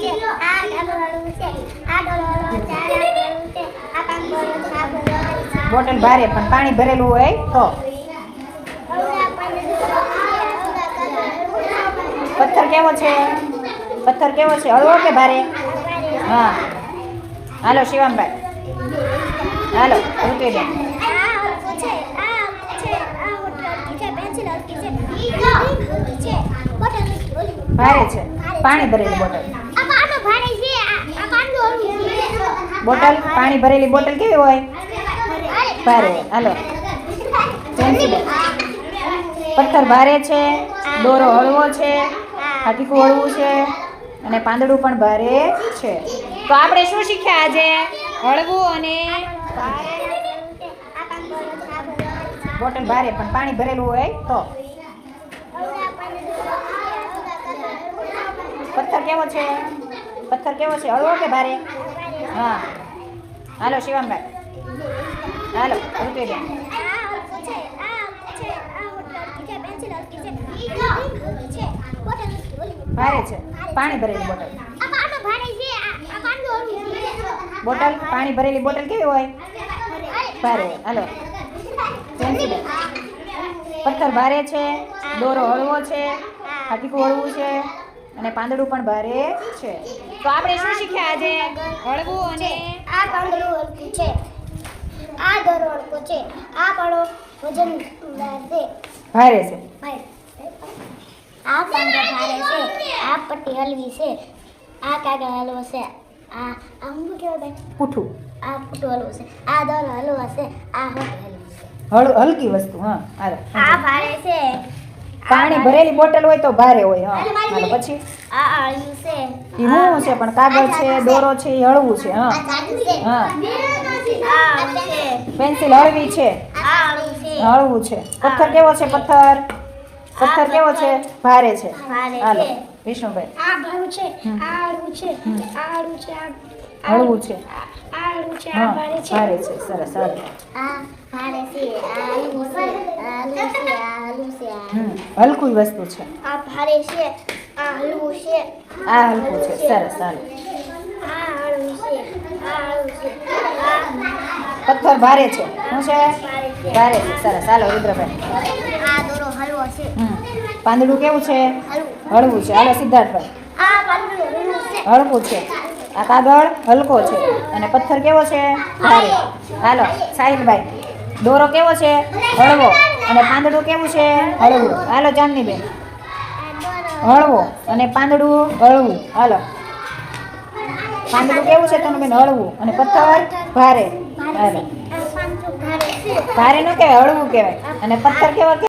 છે આ ડાબો છે આ ડોલો હળવો છે આ છે આ કામ આ બોલો બોટલ ભારે, પણ પાણી ભરેલું હોય તો. પથ્થર કેવો છે? પથ્થર કેવો છે? હળવો કે ભારે? હા. હાલો શિવમભાઈ હાલો, ઉતરી ઓલી ભારે છે. પાણી ભરેલી બોટલ આ પાનો ભારે છે આ આ પાનો હળવું છે બોટલ, પાણી ભરેલી બોટલ કેવી હોય? ભારે. હાલો. પથ્થર ભારે છે, દોરો હળવો છે હાટીકું હળવું છે, અને પાંદડું પણ ભારે છે. તો આપણે શું શીખ્યા આજે? હળવું અને બોટલ ભારે, પણ પાણી ભરેલું હોય તો. પથ્થર કેવો છે? પથ્થર કેવો છે? હળવો કે ભારે? હા. હાલો શિવમભાઈ હાલો ઋતુબેન ભારે છે. પાણી ભરેલી બોટલ. બોટલ? પાણી ભરેલી બોટલ કેવી હોય? ભારે. હાલો. પથ્થર ભારે છે, દોરો હળવો છે હાટીકું હળવું છે. અને પાંદડું પણ ભારે છે. તો આપણે શું શીખ્યા આજે? હળવું અને આ પાંદડું હળવું છે. આ દોરો હલકો છે. આ પાડો વજન છે ભારે છે. આ પાંદડો ભારે છે. આ પટ્ટી હલવી છે. આ કાગળ હલવો છે. આ આ હું કેવું ભાઈ? પૂઠું. આ પૂઠું હલવું છે. આ દર હલવો છે. આ હળવું છે. હળ હલકી વસ્તુ હા. આ ભારે છે. પાણી ભરેલી બોટલ હોય તો ભારે હોય હા. પછી? આ છે. હું છે પણ કાગળ છે દોરો છે એ હળવું છે હા. હા. પેન્સિલ. હળવી છે. હળવું છે. પથ્થર કેવો છે પથ્થર? પથ્થર કેવો છે? ભારે છે. હાલો વિષ્ણુભાઈ. આ છે. આ હળવું છે. આ હળવું છે. ભારે છે. સરસ હાલો આ ભારે છે આ હળવું છે આ હળવું છે આ હળવું છે આ હમ હલકું વસ્તુ છે. આ ભારે છે. આ હળવું છે આ હલકું છે સરસ હાલો પથ્થર ભારે છે. શું છે? ભારે છે. સરસ. હાલો રુદ્રભાઈ. પાંદડું કેવું છે? હળવું છે. હાલો સિદ્ધાર્થભાઈ. હળવું છે. આ કાગળ હલકો છે. અને પથ્થર કેવો છે? ભારે. હાલો સાહિલભાઈ. દોરો કેવો છે? હળવો. અને પાંદડું કેવું છે? હળવું. હાલો ચાંદની બેન. હળવો અને પાંદડું હળવું. હાલો. પાંદડું કેવું છે તમે બેન? હળવું અને પથ્થર ભારે. હાલો. ભારે. છે ભારે નું કહેવાય હળવું કહેવાય. અને પથ્થર કેવા